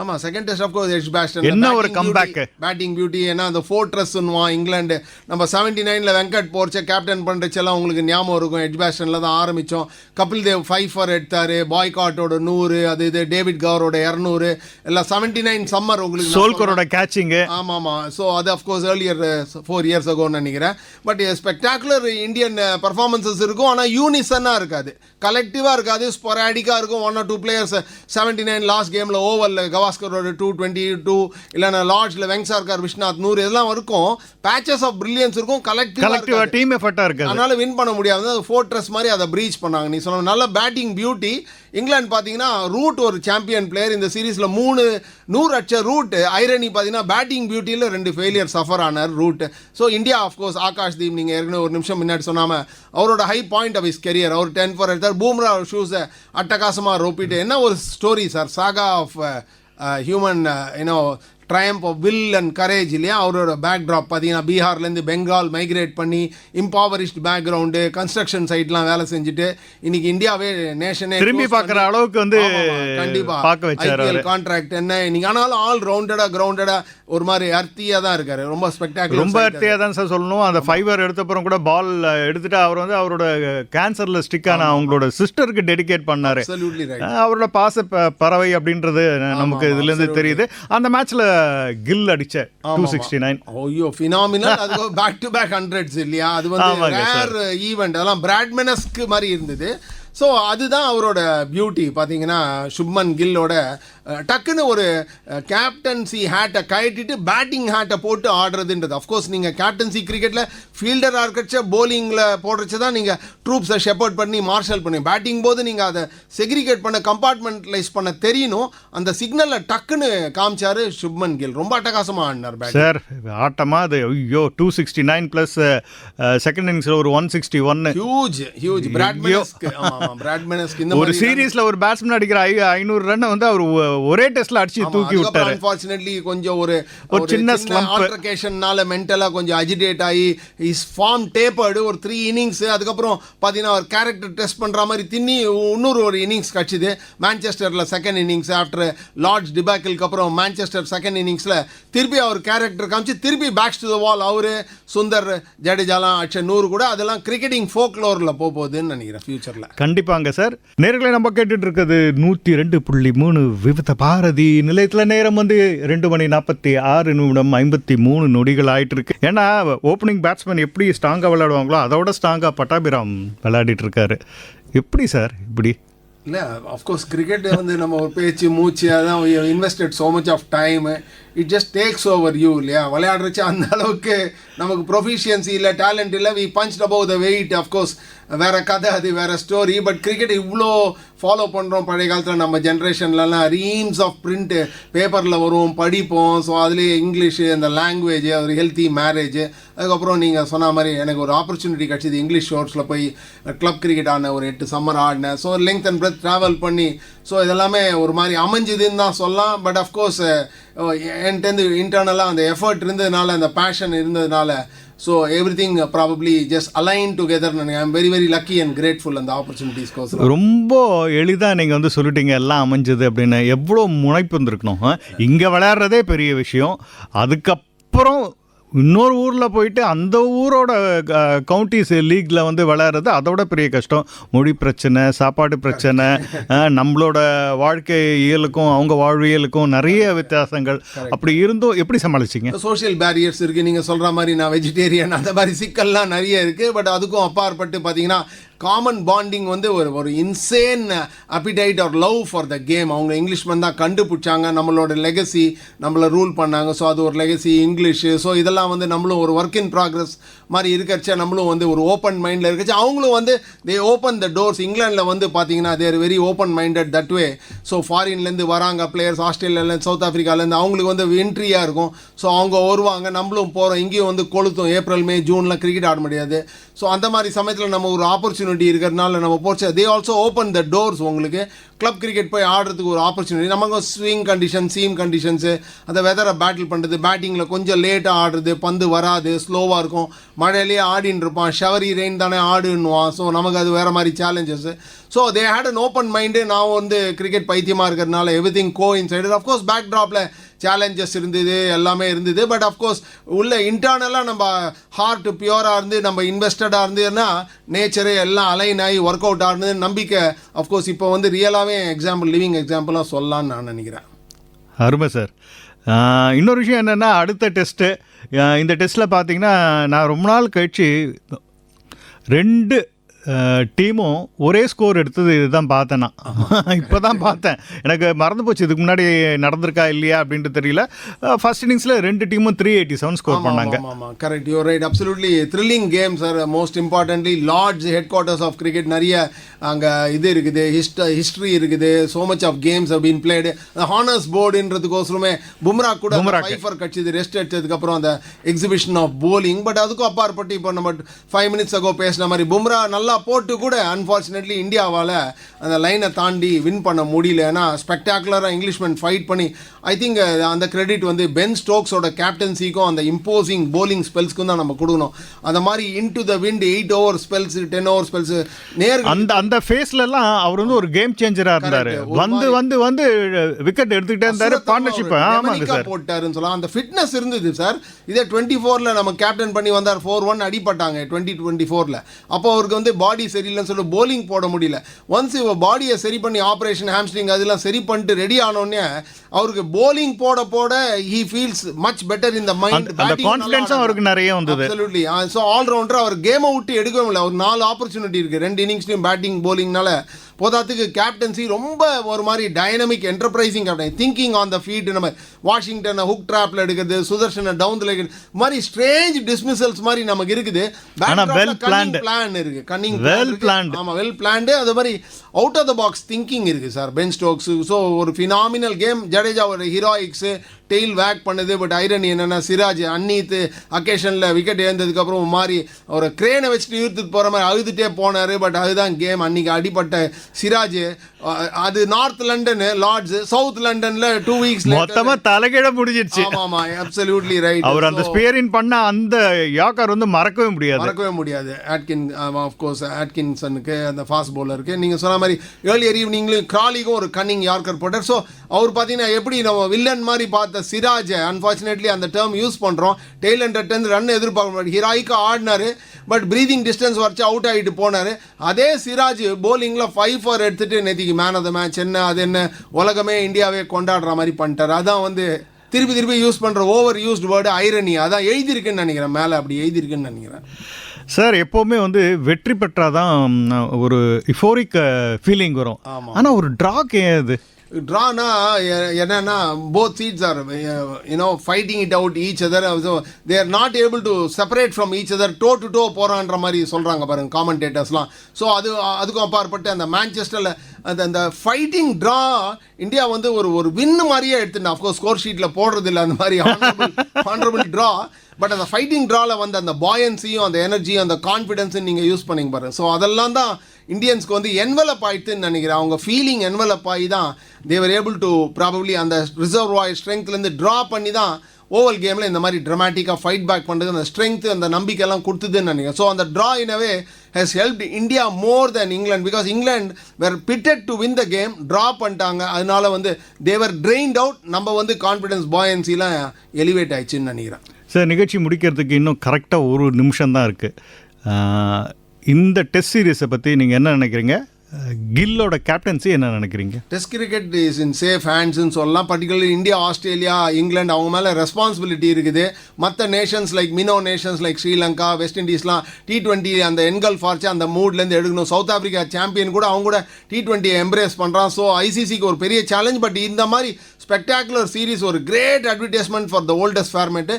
ஆமா second test of course Edgbaston என்ன ஒரு comeback. பேட்டிங் பியூட்டி ஏன்னா அந்த ஃபோர்ட்ரஸ்ன்னுவான் இங்கிலாந்து நம்ம செவன்டி நைனில் வெங்கட் போர்ச்ச கேப்டன் பண்ணுறச்செல்லாம் உங்களுக்கு ஞாபகம் இருக்கும். எட்ஜ் பேஸ்டனில் தான் ஆரம்பித்தோம் கபில் தேவ் ஃபைவ் ஃபார் எடுத்தார். பாய்காட்டோட நூறு அது இது டேவிட் கவரோட இரநூறு. எல்லாம் செவன்டி நைன் சம்மர் உங்களுக்கு சோல்கரோட கேட்சிங்கு ஆமாம் ஆமாம். ஸோ அது of course earlier four years அகோன்னு நினைக்கிறேன். பட் ஸ்பெக்டாகுலர் இந்தியன் பர்ஃபார்மன்சஸ் இருக்கும். ஆனால் யூனிசன்னாக இருக்காது. கலெக்டிவாக இருக்காது. ஸ்பொராடிக்காக இருக்கும். One or two players seventy nine last கேமில் ஓவரில் கவாஸ்கரோட டூ டுவெண்ட்டி டூ இல்லைன்னா லார்ஜில் வெங்சார்கார் விஸ்வநாத் நூறு இதெல்லாம் இருக்கும். பேச்சஸ் ஆஃப் பிரில்லியன்ஸ் இருக்கும் கலெக்டிவா டீம் எஃபர்ட்டா இருக்காது. அதனால வின் பண்ண முடியாது. ஃபோர்ட்ரஸ் மாதிரி அதை ப்ரீச் பண்ணாங்க. நீ சொன்ன நல்ல பேட்டிங் பியூட்டி இங்கிலாந்து பார்த்தீங்கன்னா ரூட் ஒரு சாம்பியன் பிளேயர் இந்த சீரீஸில் மூணு நூறு அடிச்ச ரூட் ஐரணி பார்த்தீங்கன்னா பேட்டிங் பியூட்டியில் ரெண்டு ஃபெயிலியர் சஃபர் ஆனார் Root so India of course Akash Deep நீங்கள் ஏற்கனவே ஒரு நிமிஷம் முன்னாடி சொன்னாம அவரோட high point of his career our ten for எடுத்தார். பூம்ரா ஷூஸை அட்டகாசமாக ரோப்பிட்டு. என்ன ஒரு story sir saga of human you know triumph of will and courage இல்லையா அவரோட பேக் ட்ராப் பார்த்தீங்கன்னா பீகார்லேருந்து பெங்கால் மைக்ரேட் பண்ணி இம்பாவரிஸ்ட் பேக்ரவுண்டு கன்ஸ்ட்ரக்ஷன் சைட்லாம் வேலை செஞ்சுட்டு இன்னைக்கு இந்தியாவே நேஷனே திரும்பி பார்க்குற அளவுக்கு வந்து கண்டிப்பா பார்க்க வச்சாரு அவரு. கான்ட்ராக்ட் என்ன இன்னைக்கு ஆனாலும் ஆல் ரவுண்டடா கிரவுண்டடா ஒரு மாதிரி அர்த்தியா தான் இருக்காரு. ரொம்ப ஸ்பெக்டாகுலர் ரொம்ப அர்த்தியாக தான் சார் சொல்லணும். அந்த ஃபைவர் எடுத்தப்புறம் கூட பால் எடுத்துட்டு அவர் வந்து அவரோட கேன்சர்ல ஸ்டிக் ஆன அவங்களோட சிஸ்டருக்கு டெடிகேட் பண்ணாரு. அவரோட பாச பறவை அப்படின்றது நமக்கு இதுல இருந்து தெரியுது. அந்த மேட்ச்ல கில் அடிச்ச டூ சிக்ஸ்டி நைன் ஐயோ ஃபினாமினல் அது பேக் டு பேக் ஹண்ட்ரட்ஸ் இல்லையா? அது வந்து ரேர் ஈவெண்ட் அதெல்லாம் பிராட்மெனஸ்க்கு மாதிரி இருந்தது. ஸோ அதுதான் அவரோட பியூட்டி பார்த்தீங்கன்னா சுப்மன் கில்லோட டக்குன்னு ஒரு கேப்டன்சி ஹேட்டை கழட்டிட்டு பேட்டிங் ஹேட்டை போட்டு ஆடுறதுன்றது. அஃப்கோர்ஸ் நீங்கள் கேப்டன்சி கிரிக்கெட்டில் ஃபீல்டராக இருக்கச்ச போலிங்கில் போடுறச்ச தான் நீங்கள் ட்ரூப்ஸை ஷெப்பர்ட் பண்ணி மார்ஷல் பண்ணி பேட்டிங் போது நீங்கள் அதை செக்ரிகேட் பண்ண கம்பார்ட்மெண்ட்லைஸ் பண்ண தெரியணும். அந்த சிக்னலை டக்குன்னு காமிச்சாரு சுப்மன் கில். ரொம்ப அட்டகாசமாக ஆடினார் சார் ஆட்டமா அது ஐயோ two sixty nine plus second இன்னிங்ஸ்ல ஒரு ஒன் சிக்ஸ்டி ஒன்னு ஹியூஜ் ஹியூஜ் பிராட்மெனஸ்க்கு பிராட்மெனஸ்க்கு ஒரு சீரீஸ்ல ஒரு பேட்ஸ்மேன் அடிக்கிற ஐ- ஐநூறு ரன் வந்து அவர் ஒரே டெஸ்ட்ல அடிச்சு தூக்கி விட்டாரு. அன்பார்ச்சுனேட்லி கொஞ்சம் ஒரு ஒரு சின்ன. ஆல்ட்ரகேஷன்னால மென்டலா கொஞ்சம் அஜிடேட் ஆகி இஸ் ஃபார்ம் டேப்பர்டு ஒரு த்ரீ இன்னிங்ஸ் அதுக்கப்புறம் பார்த்தீங்கன்னா ஒரு கேரக்டர் டெஸ்ட் பண்ற மாதிரி தின்னி இன்னொரு ஒரு இன்னிங்ஸ் கட்சிது மான்செஸ்டர்ல செகண்ட் இன்னிங்ஸ் ஆஃப்டர் லார்ட்ஸ் டிபாக்கிலுக்கு அப்புறம் மான்செஸ்டர் செகண்ட் இன்னிங்ஸ்ல திருப்பி அவர் கேரக்டர் காமிச்சு திருப்பி பேக்ஸ் டு த வால் அவரு சுந்தர் ஜடேஜாலாம் அடிச்ச நூறு கூட அதெல்லாம் கிரிக்கெட்டிங் ஃபோக்லோரில் போக போகுதுன்னு நினைக்கிறேன் ஃபியூச்சர்ல கண்டிப்பாங்க சார் நேர்களை நம்ம கேட்டுட்டு இருக்கிறது நூற்றி ரெண்டு புள்ளி மூணு விவித பாரதி நிலையத்தில் நேரம் வந்து ரெண்டு மணி நாற்பத்தி ஆறு நிமிடம் ஐம்பத்தி மூணு நொடிகள் ஆயிட்டு இருக்கு ஏன்னா ஓப்பனிங் பேட்ஸ்மேன் எப்படி ஸ்ட்ராங்காக விளையாடுவாங்களோ அதோட ஸ்ட்ராங்காக பட்டாபிராம் விளையாடிட்டு இருக்காரு. எப்படி சார் இப்படி? இல்லை அஃப்கோர்ஸ் கிரிக்கெட் வந்து நம்ம ஒரு பேச்சு மூச்சு அதான் invested so much of time it just takes over you இல்லையா? விளையாடுறச்சு அந்த அளவுக்கு நமக்கு ப்ரொஃபிஷியன்சி இல்லை டேலண்ட் இல்லை we punch above the weight of course வேறு கதை அது வேறு ஸ்டோரி பட் கிரிக்கெட் இவ்வளோ ஃபாலோ பண்ணுறோம் பழைய காலத்தில். நம்ம ஜென்ரேஷன்லலாம் ரீம்ஸ் ஆஃப் பிரிண்ட்டு பேப்பரில் வரும் படிப்போம். ஸோ அதுலேயே இங்கிலீஷு அந்த லாங்குவேஜ் ஒரு ஹெல்த்தி மேரேஜ் அதுக்கப்புறம் நீங்கள் சொன்ன மாதிரி எனக்கு ஒரு ஆப்பர்ச்சுனிட்டி கிடச்சிது இங்கிலீஷ் ஷோர்ஸில் போய் கிளப் கிரிக்கெட் ஆடினேன் ஒரு எட்டு summer ஆடினேன் so length and breadth travel பண்ணி ஸோ இதெல்லாமே ஒரு மாதிரி அமைஞ்சுதுன்னு தான் சொல்லலாம். பட் அஃப்கோர்ஸ் என்கிட்டருந்து இன்டர்னலாக அந்த எஃபர்ட் இருந்ததுனால அந்த பேஷன் இருந்ததுனால so everything probably just align together I am very very lucky and grateful அந்த ஆப்பர்ச்சுனிட்டிஸ்க்கோசரம் ரொம்ப எளிதாக நீங்கள் வந்து சொல்லிட்டீங்க எல்லாம் அமைஞ்சது அப்படின்னு. எவ்வளோ முனைப்பு இருந்திருக்கணும் இங்கே விளையாடுறதே பெரிய விஷயம். அதுக்கப்புறம் இன்னொரு ஊரில் போயிட்டு அந்த ஊரோட கவுண்டிஸ் லீக்கில் வந்து விளையாடுறது அதோட பெரிய கஷ்டம். மொழி பிரச்சனை சாப்பாடு பிரச்சனை நம்மளோட வாழ்க்கை இயலுக்கும் அவங்க வாழ்வியலுக்கும் நிறைய வித்தியாசங்கள். அப்படி இருந்தும் எப்படி சமாளிச்சிங்க? சோஷியல் பேரியர்ஸ் இருக்குது நீங்கள் சொல்கிற மாதிரி நான் வெஜிடேரியன் அந்த மாதிரி சிக்கல்லாம் நிறைய இருக்குது பட் அதுக்கும் அப்பாற்பட்டு பார்த்தீங்கன்னா காமன் பாண்டிங் வந்து ஒரு ஒரு insane appetite or love for the game அவங்க இங்கிலீஷ்மேன் தான் கண்டுபிடிச்சாங்க நம்மளோட லெகசி நம்மளை ரூல் பண்ணாங்க. ஸோ அது ஒரு லெகசி இங்கிலீஷு ஸோ இதெல்லாம் வந்து நம்மளும் ஒரு ஒர்க் இன் ப்ராக்ரஸ் மாதிரி இருக்கச்ச நம்மளும் வந்து ஒரு ஓப்பன் மைண்டில் இருக்கச்சு அவங்களும் வந்து தே ஓப்பன் த டோர்ஸ் இங்கிலாண்டில் வந்து பார்த்தீங்கன்னா they're very open minded that way so ஃபாரின்லேருந்து வராங்க பிளேயர்ஸ் ஆஸ்திரேலியாலேருந்து சவுத் ஆஃப்ரிக்காலேருந்து அவங்களுக்கு வந்து என்ட்ரியாக இருக்கும். ஸோ அவங்க வருவாங்க. நம்மளும் போகிறோம் இங்கேயும் வந்து கொளுத்தும். ஏப்ரல் மே ஜூன்லாம் கிரிக்கெட் ஆட முடியாது. ஸோ அந்த மாதிரி சமயத்தில் நம்ம ஒரு ஆப்பர்ச்சுனிட்டி இருக்கிறதுனால நம்ம போச்சு. They also open the doors உங்களுக்கு. கிளப் கிரிக்கெட் போய் ஆடுறதுக்கு ஒரு ஆப்பர்ச்சுனிட்டி நமக்கு ஸ்விங் கண்டிஷன் சீம் கண்டிஷன்ஸு அந்த வெதரை பேட்டில் பண்ணுறது பேட்டிங்கில் கொஞ்சம் லேட்டாக ஆடுறது பந்து வராது ஸ்லோவாக இருக்கும். மழையிலேயே ஆடின்னு இருப்பான். ஷவரி ரெயின் தானே ஆடுன்னுவான். ஸோ நமக்கு அது வேறு மாதிரி challenges so they had an open mind நான் வந்து கிரிக்கெட் பைத்தியமாக இருக்கிறதுனால everything go inside of course back ட்ராப்பில் challenges இருந்தது எல்லாமே இருந்தது. பட் அஃப்கோர்ஸ் உள்ள இன்டர்னலாக நம்ம ஹார்ட் பியூராக இருந்து நம்ம இன்வெஸ்டடாக இருந்ததுன்னா நேச்சரே எல்லாம் அலைன் ஆகி ஒர்க் அவுட் ஆகுது நம்பிக்கை அஃப்கோர்ஸ் இப்போ வந்து ரியலாகவே எக்ஸாம்பிள் லிவிங் எக்ஸாம்பிளாக சொல்லலாம்னு நான் நினைக்கிறேன். அருமை சார் இன்னொரு விஷயம் என்னென்னா அடுத்த டெஸ்ட்டு இந்த டெஸ்ட்டில் பார்த்தீங்கன்னா நான் ரொம்ப நாள் கழிச்சு ரெண்டு டீமும் ஒரே ஸ்கோர் எடுத்தது இதுதான் பார்த்தேன். நான் இப்போ தான் பார்த்தேன். எனக்கு மறந்து போச்சு இதுக்கு முன்னாடி நடந்திருக்கா இல்லையா அப்படின்ட்டு தெரியல. ஃபர்ஸ்ட் இன்னிங்ஸில் ரெண்டு டீமும் த்ரீ எயிட்டி செவன் ஸ்கோர் பண்ணாங்க. Correct you right absolutely thrilling game sir most importantly Lord's headquarters of cricket நிறைய அங்கே இது இருக்குது ஹிஸ்ட ஹிஸ்ட்ரி இருக்குது. So much of games played. அந்த ஹானர்ஸ் போர்டுன்றதுக்கோசரமே பும்ரா கூட. ஃபைஃபர் கட்சி ரெஸ்ட் எடுத்ததுக்கப்புறம் அந்த எக்ஸிபிஷன் ஆஃப் bowling. பட் அதுக்கும் அப்பாற்பட்டு இப்போ நம்ம ஃபைவ் மினிட்ஸ் அகோ பேசின மாதிரி பும்ரா நல்லா போட்டு கூட அன்ஃபார்ச்சுனேட்லி இந்தியாவால் அந்த லைனை தாண்டி வின் பண்ண முடியல. ஏன்னா ஸ்பெக்டாகுலராக இங்கிலீஷ்மேன் ஃபைட் பண்ணி ஐ திங்க் அந்த கிரெடிட் வந்து பென் ஸ்டோக்ஸோட கேப்டன்சிக்கும் அந்த இம்போசிங் bowling ஸ்பெல்ஸ்க்கும் தான் நம்ம கொடுக்கணும். அந்த மாதிரி into the wind eight over spells ten over spells நேர் அந்த அந்த ஃபேஸ்லலாம் அவர் வந்து ஒரு கேம் சேஞ்சராக இருந்தார். வந்து வந்து வந்து விக்கெட் எடுத்துக்கிட்டே இருந்தார். பார்ட்னர்ஷிப் ஆமாங்க சார். போட்டாருன்னு சொல்லலாம். அந்த ஃபிட்னஸ் இருந்தது சார். இதே டுவெண்ட்டி ஃபோரில் நம்ம கேப்டன் பண்ணி வந்தார் ஃபோர் ஒன் அடிப்பட்டாங்க டுவெண்ட்டி டுவெண்ட்டி ஃபோரில் அப்போ அவருக்கு வந்து பாடி சரியில்லைன்னு சொல்லி bowling போட முடியல. ஒன்ஸ் இவ பாடியை சரி பண்ணி ஆப்ரேஷன் ஹாம்ஸ்ட்ரிங் அதெல்லாம் சரி பண்ணிட்டு ரெடி ஆனோடனே அவருக்கு bowling போட போட ஹி ஃபீல்ஸ் மச் பெட்டர் இந்த மைண்ட் அந்த- அந்த கான்ஃபிடன்ஸும் அவருக்கு நிறைய வந்தது. அப்சல்யூட்லி ஸோ ஆல்ரவுண்டர் அவர் கேமை விட்டு எடுக்கவே முடியல. ஒரு நாலு ஆப்பர்ச்சுனிட்டி இருக்கு. ரெண்டு இன்னிங்ஸ்லையும் பேட்டிங் போலிங்னால போதாத்துக்கு கேப்டன்சி ரொம்ப ஒரு மாதிரி dynamic enterprising captain thinking on the feet நம்ம வாஷிங்டனை ஹுக் ட்ராப்ல எடுக்கிறது சுதர்ஷனை டவுன்ல எடுக்கிறது மாதிரி ஸ்ட்ரேஞ்ச் டிஸ்மிசல்ஸ் மாதிரி நமக்கு இருக்குது. பிளான் இருக்கு. Cunning Well planned. ஆமா வெல் பிளான்டு அது மாதிரி out of the box thinking இருக்கு சார் பென் ஸ்டோக்ஸ் ஸோ ஒரு ஃபினாமினல் கேம் ஜடேஜா ஒரு ஹீரோயிக்ஸ் டெய்ல் வேக் பண்ணுது பட் ஐரன் என்னன்னா சிராஜ் அன்னீத்து அக்கேஷனில் விக்கெட் ஏந்ததுக்கப்புறம் மாறி ஒரு கிரேனை வச்சுட்டு இழுத்துட்டு போகிற மாதிரி அழுதுட்டே போனார் பட் அதுதான் கேம் அன்னைக்கு அடிப்பட்ட சிராஜ் அது நார்த் லண்டன் லார்ட்ஸ் சவுத் லண்டன்ல டூ வீக்ஸ் மொத்தமா தலைகீழ முடிஞ்சிருச்சு. ஆமா ஆமா அப்சல்யூட்லி ரைட் அவர் அந்த ஸ்பியரின் பண்ண அந்த யாக்கர் வந்து மறக்கவே முடியாது. மறக்கவே முடியாது. ஆட்கின் ஆஃப்கோர்ஸ் ஆட்கின்சனுக்கு அந்த ஃபாஸ்ட் பவுலருக்கு நீங்கள் சொன்ன மாதிரி ஏர்லியர் ஈவினிங்லையும் கிராலிக்கும் ஒரு கன்னிங் யார்க்கர் போட்டார். ஸோ அவர் பார்த்தீங்கன்னா எப்படி நம்ம வில்லன் மாதிரி பார்த்த சிராஜை அன்ஃபார்ச்சுனேட்லி அந்த டேர்ம் யூஸ் பண்ணுறோம் டெய்ல் ஹண்ட்ரட் ரன் எதிர்பார்க்க முடியாது ஹிராய்க்கு ஆடினாரு. பட் ப்ரீதிங் டிஸ்டன்ஸ் வரைச்சு அவுட் ஆகிட்டு போனார். அதே சிராஜ் bowlingல ஃபைவ் ஃபார் எடுத்துட்டு நேத்திக்கு மேன் ஆஃப் த மேட்ச் என்ன அது என்ன உலகமே இந்தியாவே கொண்டாடுற மாதிரி பண்ணிட்டார். அதான் வந்து திருப்பி திருப்பி யூஸ் பண்ணுற ஓவர் யூஸ்டு வேர்டு ஐரணி அதான் எழுதியிருக்குன்னு நினைக்கிறேன். மேலே அப்படி எழுதியிருக்குன்னு நினைக்கிறேன். சார் எப்போவுமே வந்து வெற்றி பெற்றாதான் ஒரு இஃபோரிக் ஃபீலிங் வரும். ஆமா. ஆனா ஒரு ட்ராக் ஏன் அது ட்ரானா eh, என்னன்னா both sides are you know fighting it out each other they are not able to separate from each other toe to toe போகிறான்ற மாதிரி சொல்கிறாங்க பாருங்க காமெண்டேட்டர்ஸ்லாம் ஸோ அது அதுக்கும் அப்பாற்பட்டு அந்த மேன்செஸ்டரில் அந்த அந்த ஃபைட்டிங் ட்ரா இந்தியா வந்து ஒரு ஒரு வின்னு மாதிரியே எடுத்துட்டேன் அஃப்கோர்ஸ் ஸ்கோர் ஷீட்டில் போடுறது இல்லை அந்த மாதிரி ஆனரபிள் ட்ரா பட் அந்த ஃபைட்டிங் ட்ராவில் வந்து அந்த பாயன்ஸையும் அந்த எனர்ஜியும் அந்த கான்ஃபிடென்ஸும் நீங்கள் யூஸ் பண்ணிங்க பாருங்க. ஸோ அதெல்லாம் தான் இந்தியன்ஸ்க்கு வந்து என்வலப் ஆயிடுதுன்னு நினைக்கிறேன். அவங்க ஃபீலிங் என்வலப் ஆகி தான் they were able to probably அந்த ரிசர்வ் ஆய் ஸ்ட்ரென்த்லேருந்து ட்ரா பண்ணி தான் ஓவல் கேமில் இந்த மாதிரி ட்ரமாட்டிக்காக ஃபைட் பேக் பண்ணுறது அந்த ஸ்ட்ரென்த்து அந்த நம்பிக்கையெல்லாம் கொடுத்ததுன்னு நினைக்கிறேன். ஸோ அந்த draw anyway has help India more than England because England were pitted to win the game draw பண்ணிட்டாங்க. அதனால வந்து தேவர் ட்ரெயின்ட் அவுட் நம்ம வந்து கான்ஃபிடன்ஸ் பாயன்சிலாம் எலிவேட் ஆயிடுச்சுன்னு நினைக்கிறேன். சார் நிகழ்ச்சி முடிக்கிறதுக்கு இன்னும் கரெக்டாக ஒரு நிமிஷம் தான் இருக்குது இந்த டெஸ்ட் சீரீஸை பற்றி நீங்கள் என்ன நினைக்கிறீங்க? கில்லோட கேப்டன்சி என்ன நினைக்கிறீங்க? Test cricket is in safe ஹேண்ட்ஸ்னு சொல்லலாம். பர்டிகுலர்லி இந்தியா ஆஸ்திரேலியா இங்கிலாந்து அவங்க மேலே ரெஸ்பான்சிபிலிட்டி இருக்குது. மற்ற Nations like minnow Nations like Sri Lanka west இண்டீஸ்லாம் T twenty அந்த என்கல் ஃபார்ச்சு அந்த மூட்லேருந்து எடுக்கணும். சவுத் ஆஃப்ரிக்கா சாம்பியன் கூட அவங்க கூட டி டுவெண்ட்டியை எம்ப்ரேஸ் பண்ணுறான் ஸோ ஐசிசிக்கு ஒரு பெரிய சேலஞ்ச் பட் இந்த மாதிரி ஸ்பெக்டாகுலர் சீரிஸ் ஒரு great advertisement for the oldest format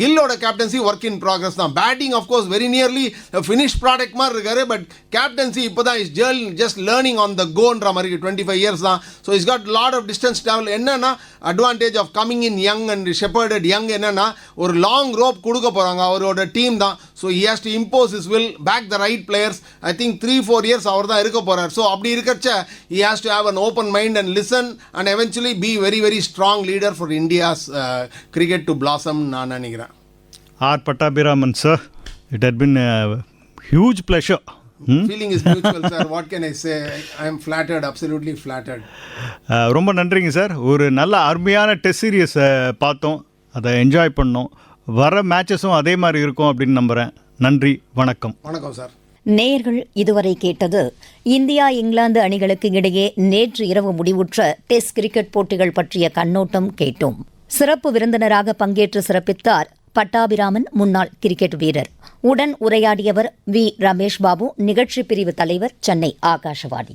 கில்லோட captaincy work in progress தான். Batting of course very nearly finish product மாதிரி இருக்காரு பட் கேப்டன்சி இப்போ தான் இஸ் ஜேர்ல் ஜஸ்ட் லேர்னிங் ஆன் த கோன்ற மாதிரி டுவெண்ட்டி ஃபைவ் இயர்ஸ் தான். So is got lot of distance travel என்னன்னா advantage of coming in young and shepherded young என்னன்னா ஒரு லாங் ரோப் கொடுக்க போகிறாங்க அவரோட டீம் தான். So he has to impose is will back the right players I think three four years அவர் தான் இருக்க போகிறார் ஸோ அப்படி இருக்கச்ச he has to have an open mind and listen and eventually be very very strong leader for India's cricket to blossom நான் நினைக்கிறேன். R Pattabiraman sir it had been huge pleasure feeling is mutual sir what can I say I am flattered absolutely flattered ரொம்ப நன்றிங்க சார் ஒரு நல்ல அருமையான டெஸ்ட் சீரியஸை பார்த்தோம். அதை என்ஜாய் பண்ணோம். வர மேட்சஸும் அதே மாதிரி இருக்கும் அப்படின்னு நம்புகிறேன் நன்றி வணக்கம். வணக்கம் சார் நேயர்கள் இதுவரை கேட்டது இந்தியா இங்கிலாந்து அணிகளுக்கு இடையே நேற்று இரவு முடிவுற்ற டெஸ்ட் கிரிக்கெட் போட்டிகள் பற்றிய கண்ணோட்டம் கேட்டோம். சிறப்பு விருந்தினராக பங்கேற்று சிறப்பித்தார் பட்டாபிராமன் முன்னாள் கிரிக்கெட் வீரர். உடன் உரையாடியவர் வி. ரமேஷ் பாபு நிகழ்ச்சி பிரிவு தலைவர் சென்னை ஆகாஷவாணி.